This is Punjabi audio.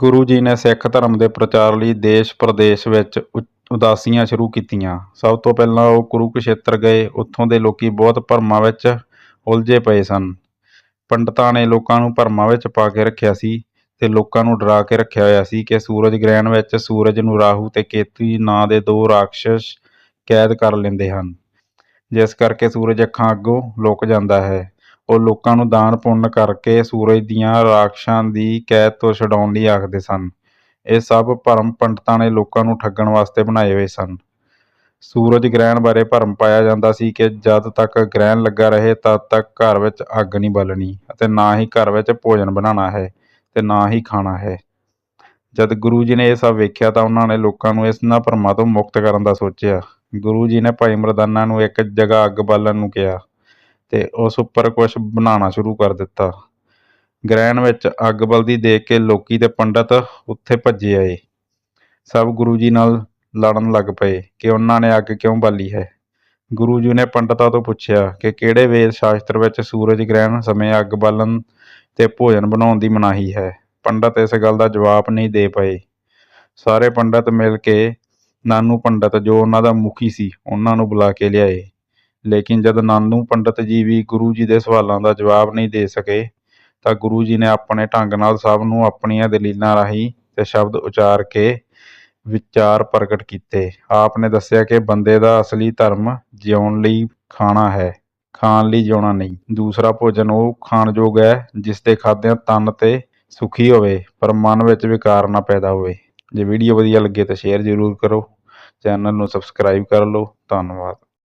ਗੁਰੂ ਜੀ ਨੇ ਸਿੱਖ ਧਰਮ ਦੇ ਪ੍ਰਚਾਰ ਲਈ ਦੇਸ਼ ਪ੍ਰਦੇਸ਼ ਵਿੱਚ ਉਦਾਸੀਆਂ ਸ਼ੁਰੂ ਕੀਤੀਆਂ। ਸਭ ਤੋਂ ਪਹਿਲਾਂ ਉਹ ਕੁਰੂਕਸ਼ੇਤਰ ਗਏ। ਉੱਥੋਂ ਦੇ ਲੋਕੀ ਬਹੁਤ ਭਰਮਾਂ ਵਿੱਚ ਉਲਝੇ ਪਏ ਸਨ। ਪੰਡਤਾਂ ਨੇ ਲੋਕਾਂ ਨੂੰ ਭਰਮਾਂ ਵਿੱਚ ਪਾ ਕੇ ਰੱਖਿਆ ਸੀ ਤੇ ਲੋਕਾਂ ਨੂੰ ਡਰਾ ਕੇ ਰੱਖਿਆ ਹੋਇਆ ਸੀ ਕਿ ਸੂਰਜ ਗ੍ਰਹਿਣ ਵਿੱਚ ਸੂਰਜ ਨੂੰ ਰਾਹੂ ਤੇ ਕੇਤੂ ਨਾਂ ਦੇ ਦੋ ਰਾਖਸ਼ ਕੈਦ ਕਰ ਲੈਂਦੇ ਹਨ। ਜਿਸ ਕਰਕੇ ਸੂਰਜ ਅੱਖਾਂ ਅੱਗੋਂ ਲੁਕ ਜਾਂਦਾ ਹੈ। ਉਹ ਲੋਕਾਂ ਨੂੰ ਦਾਨ ਪੁੰਨ ਕਰਕੇ ਸੂਰਜ ਦੀਆਂ ਰਾਖਸ਼ਾਂ ਦੀ ਕੈਦ ਤੋਂ ਛਡਾਉਣ ਲਈ ਆਖਦੇ ਸਨ। ਇਹ ਸਭ ਭਰਮ ਪੰਡਤਾਂ ਨੇ ਲੋਕਾਂ ਨੂੰ ਠੱਗਣ ਵਾਸਤੇ ਬਣਾਏ ਹੋਏ ਸਨ। ਸੂਰਜ ਗ੍ਰਹਿਣ ਬਾਰੇ ਭਰਮ ਪਾਇਆ ਜਾਂਦਾ ਸੀ ਕਿ ਜਦ ਤੱਕ ਗ੍ਰਹਿਣ ਲੱਗਾ ਰਹੇ ਤਦ ਤੱਕ ਘਰ ਵਿੱਚ ਅੱਗ ਨਹੀਂ ਬਲਣੀ ਅਤੇ ਨਾ ਹੀ ਘਰ ਵਿੱਚ ਭੋਜਨ ਬਣਾਉਣਾ ਹੈ ਤੇ ਨਾ ਹੀ ਖਾਣਾ ਹੈ। ਜਦ ਗੁਰੂ ਜੀ ਨੇ ਇਹ ਸਭ ਵੇਖਿਆ ਤਾਂ ਉਹਨਾਂ ਨੇ ਲੋਕਾਂ ਨੂੰ ਇਸ ਭਰਮਾਂ ਤੋਂ ਮੁਕਤ ਕਰਨ ਦਾ ਸੋਚਿਆ। ਗੁਰੂ ਜੀ ਨੇ ਭਾਈ ਮਰਦਾਨਾ ਨੂੰ ਇੱਕ ਜਗ੍ਹਾ ਅੱਗ ਬਾਲਣ ਨੂੰ ਕਿਹਾ। ਤੇ ਉਸ ਉੱਪਰ ਕੁਝ ਬਣਾਉਣਾ ਸ਼ੁਰੂ ਕਰ ਦਿੱਤਾ। ਗ੍ਰਹਿਣ ਵਿੱਚ ਅੱਗ ਬਲਦੀ ਦੇਖ ਕੇ ਲੋਕੀ ਤੇ ਪੰਡਤ ਉੱਥੇ ਭੱਜੇ ਆਏ। ਸਭ ਗੁਰੂ ਜੀ ਨਾਲ ਲੜਨ ਲੱਗ ਪਏ ਕਿ ਉਹਨਾਂ ਨੇ ਅੱਗ ਕਿਉਂ ਬਾਲੀ ਹੈ। ਗੁਰੂ ਜੀ ਨੇ ਪੰਡਤਾਂ ਤੋਂ ਪੁੱਛਿਆ ਕਿ ਕਿਹੜੇ ਵੇਦ ਸ਼ਾਸਤਰ ਵਿੱਚ ਸੂਰਜ ਗ੍ਰਹਿਣ ਸਮੇਂ ਅੱਗ ਬਾਲਣ ਤੇ ਭੋਜਨ ਬਣਾਉਣ ਦੀ ਮਨਾਹੀ ਹੈ। ਪੰਡਤ ਇਸ ਗੱਲ ਦਾ ਜਵਾਬ ਨਹੀਂ ਦੇ ਪਏ। ਸਾਰੇ ਪੰਡਤ ਮਿਲ ਕੇ ਨਾਨੂ ਪੰਡਤ ਜੋ ਉਹਨਾਂ ਦਾ ਮੁਖੀ ਸੀ, ਉਹਨਾਂ ਨੂੰ ਬੁਲਾ ਕੇ ਲਿਆਏ। ਲੇਕਿਨ ਜਦ ਨਾਨੂ ਪੰਡਤ ਜੀ ਵੀ ਗੁਰੂ ਜੀ ਦੇ ਸਵਾਲਾਂ ਦਾ ਜਵਾਬ ਨਹੀਂ ਦੇ ਸਕੇ, ਤਾਂ ਗੁਰੂ ਜੀ ਨੇ ਆਪਣੇ ਢੰਗ ਨਾਲ ਸਭ ਨੂੰ ਆਪਣੀਆਂ ਦਲੀਲਾਂ ਰਾਹੀਂ ਤੇ ਸ਼ਬਦ ਉਚਾਰ ਕੇ ਵਿਚਾਰ ਪ੍ਰਗਟ ਕੀਤੇ। ਆਪ ਨੇ ਦੱਸਿਆ ਕਿ ਬੰਦੇ ਦਾ ਅਸਲੀ ਧਰਮ ਜਿਉਣ ਲਈ ਖਾਣਾ ਹੈ, ਖਾਣ ਲਈ ਜਿਉਣਾ ਨਹੀਂ। ਦੂਸਰਾ ਭੋਜਨ ਉਹ ਖਾਣ ਯੋਗ ਹੈ, ਜਿਸ ਦੇ ਖਾਦਿਆਂ ਤਨ ਤੇ ਸੁਖੀ ਹੋਵੇ, ਪਰ ਮਨ ਵਿੱਚ ਵਿਕਾਰ ਨਾ ਪੈਦਾ ਹੋਵੇ। ਜੇ ਵੀਡੀਓ ਵਧੀਆ ਲੱਗੇ ਤਾਂ ਸ਼ੇਅਰ ਜ਼ਰੂਰ ਕਰੋ, ਚੈਨਲ ਨੂੰ ਸਬਸਕ੍ਰਾਈਬ ਕਰ ਲਓ। ਧੰਨਵਾਦ।